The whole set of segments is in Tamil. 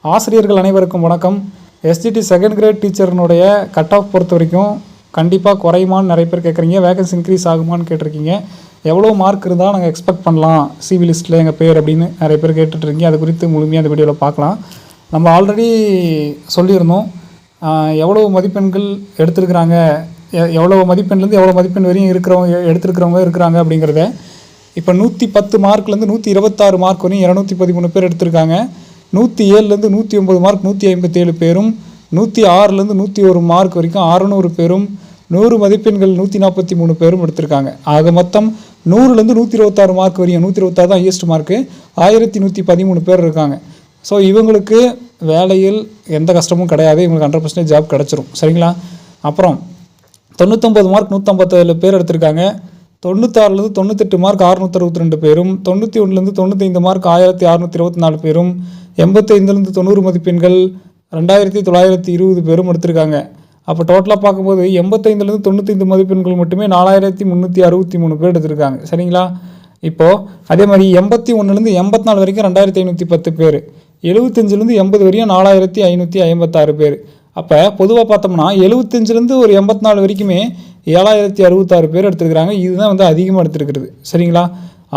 ஆசிரியர்கள் அனைவருக்கும் வணக்கம். எஸ்ஜிடி செகண்ட் கிரேட் டீச்சர்னுடைய கட் ஆஃப் பொறுத்த வரைக்கும் கண்டிப்பாக குறையுமான்னு நிறைய பேர் கேட்குறீங்க வேகன்ஸ் இன்க்ரீஸ் ஆகுமான்னு கேட்டிருக்கீங்க. எவ்வளோ மார்க் இருந்தால் நாங்கள் எக்ஸ்பெக்ட் பண்ணலாம் சிவி லிஸ்ட்டில் எங்கள் பேர் அப்படின்னு நிறைய பேர் கேட்டுட்ருக்கீங்க அது குறித்து முழுமையாக அந்த வீடியோவில் பார்க்கலாம். நம்ம ஆல்ரெடி சொல்லியிருந்தோம். எவ்வளோ மதிப்பெண்கள் எடுத்திருக்கிறாங்க? எ- எவ்வளோ மதிப்பெண்லேருந்து எவ்வளோ மதிப்பெண் வரையும் இருக்கிறவங்க எடுத்திருக்கிறவங்க இருக்கிறாங்க அப்படிங்கிறத இப்போ நூற்றி பத்து மார்க்லேருந்து நூற்றி இருபத்தாறு மார்க் வரையும் இரநூத்தி பதிமூணு பேர் எடுத்திருக்காங்க. நூற்றி ஏழுலேருந்து நூற்றி ஒம்பது மார்க் நூற்றி ஐம்பத்தேழு பேரும் நூற்றி ஆறுலேருந்து நூற்றி ஒரு மார்க் வரைக்கும் அறநூறு பேரும் நூறு மதிப்பெண்கள் நூற்றி நாற்பத்தி மூணு பேரும் எடுத்திருக்காங்க. ஆக மொத்தம் நூறுலேருந்து நூற்றி இருபத்தாறு மார்க் வரையும் நூற்றி இருபத்தாறு தான் ஹையஸ்ட் மார்க்கு ஆயிரத்தி நூற்றி பதிமூணு பேர் இருக்காங்க. ஸோ இவங்களுக்கு வேலையில் எந்த கஷ்டமும் கிடையாது இவங்களுக்கு ஹண்ட்ரட் பர்சன்டேஜ் ஜாப் கிடச்சிரும். சரிங்களா? அப்புறம் தொண்ணூத்தொம்பது மார்க் நூற்றம்பத்தேழு பேர் எடுத்திருக்காங்க. தொண்ணூத்தாறுலேருந்து தொண்ணூத்தெட்டு மார்க் அறுநூத்தி அறுபத்தி ரெண்டு பேரும் தொண்ணூற்றி ஒன்றுலேருந்து தொண்ணூத்தைந்து மார்க் ஆயிரத்தி அறுநூத்தி இருபத்தி நாலு பேரும் எண்பத்தைந்துலேருந்து தொண்ணூறு மதிப்பெண்கள் ரெண்டாயிரத்தி தொள்ளாயிரத்தி இருபது பேரும் எடுத்திருக்காங்க. அப்போ டோட்டலாக பார்க்கும்போது எண்பத்தைந்துலேருந்து தொண்ணூத்தைந்து மதிப்பெண்கள் மட்டுமே நாலாயிரத்தி முந்நூற்றி அறுபத்தி மூணு பேர் எடுத்திருக்காங்க. சரிங்களா? இப்போது அதே மாதிரி எண்பத்தி ஒன்றுலேருந்து எண்பத்தி நாலு வரைக்கும் ரெண்டாயிரத்தி ஐநூற்றி பத்து பேர் எழுபத்தஞ்சிலேருந்து எண்பது வரையும் நாலாயிரத்தி ஐநூற்றி ஐம்பத்தாறு பேர். அப்போ பொதுவாக பார்த்தோம்னா எழுபத்தஞ்சிலேருந்து ஒரு எண்பத்தி நாலு வரைக்குமே ஏழாயிரத்தி அறுபத்தாறு பேர் எடுத்துருக்காங்க இதுதான் வந்து அதிகமாக எடுத்துருக்கிறது. சரிங்களா?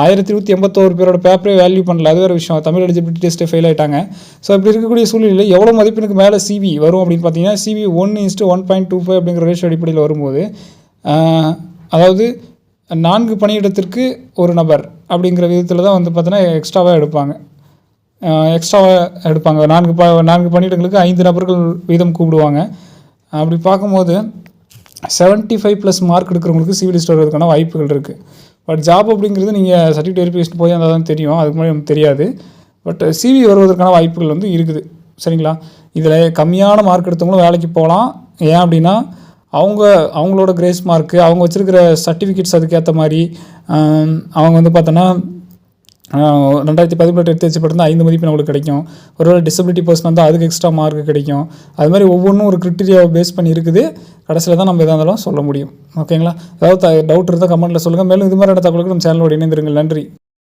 ஆயிரத்தி நூற்றி எண்பத்தோரு பேரோட பேப்பரே வேல்யூ பண்ணல. அது வேறு விஷயம். தமிழ் எலிஜிபிலிட்டி டெஸ்ட்டே ஃபெயில் ஆயிட்டாங்க. ஸோ இப்படி இருக்கக்கூடிய சூழ்நிலையில் எவ்வளோ மதிப்பெனுக்கு மேலே சிபி வரும் அப்படின்னு பார்த்தீங்கன்னா CV one is to one point two five அப்படிங்கிற ரேஷியோ அடிப்படையில் வரும்போது அதாவது நான்கு பணியிடத்திற்கு ஒரு நபர் அப்படிங்கிற விதத்தில் தான் வந்து பார்த்தோன்னா எக்ஸ்ட்ராவாக எடுப்பாங்க. எக்ஸ்ட்ராவாக எடுப்பாங்க. நான்கு ப நான்கு பணியிடங்களுக்கு ஐந்து நபர்கள் வீதம் கூப்பிடுவாங்க. அப்படி பார்க்கும்போது 75 ஃபைவ் ப்ளஸ் மார்க் எடுக்கிறவங்களுக்கு சிவில் லிஸ்ட் வருவதற்கான வாய்ப்புகள் இருக்குது பட் ஜாப் அப்படிங்கிறது நீங்கள் சர்டிஃபிகேட் வெரிஃபிகேஷன் போய் அந்த தான் தெரியும். அதுக்கு முன்னாடி நமக்கு தெரியாது. பட் சிவி வருவதற்கான வாய்ப்புகள் வந்து இருக்குது. சரிங்களா? இதில் கம்மியான மார்க் எடுத்தவங்களும் வேலைக்கு போகலாம். ஏன் அப்படின்னா அவங்க அவங்களோட கிரேஸ் மார்க்கு அவங்க வச்சுருக்கிற சர்டிஃபிகேட்ஸ் அதுக்கேற்ற மாதிரி அவங்க வந்து பார்த்தோன்னா ரெண்டாயிரத்தி பதினெட்டு எடுத்து வச்சுப்பட்டிருந்தா ஐந்து மதிப்பெண் அவங்களுக்கு கிடைக்கும். ஒருவேளை டிசபிலிட்டி பர்சன் வந்தால் அதுக்கு எக்ஸ்ட்ரா மார்க் கிடைக்கும். அது மாதிரி ஒவ்வொன்றும் ஒரு கிரிட்டீரியாவை பேஸ் பண்ணி இருக்குது. கடைசியில் தான் நம்ம எதாக இருந்தாலும் சொல்ல முடியும். ஓகேங்களா ஏதாவது டவுட் இருந்தால் கமெண்ட்டில் சொல்லுங்கள் மேலும் இது மாதிரியான தகவலுக்கு நம்ம சேனலோட இணைந்திருங்கள். நன்றி.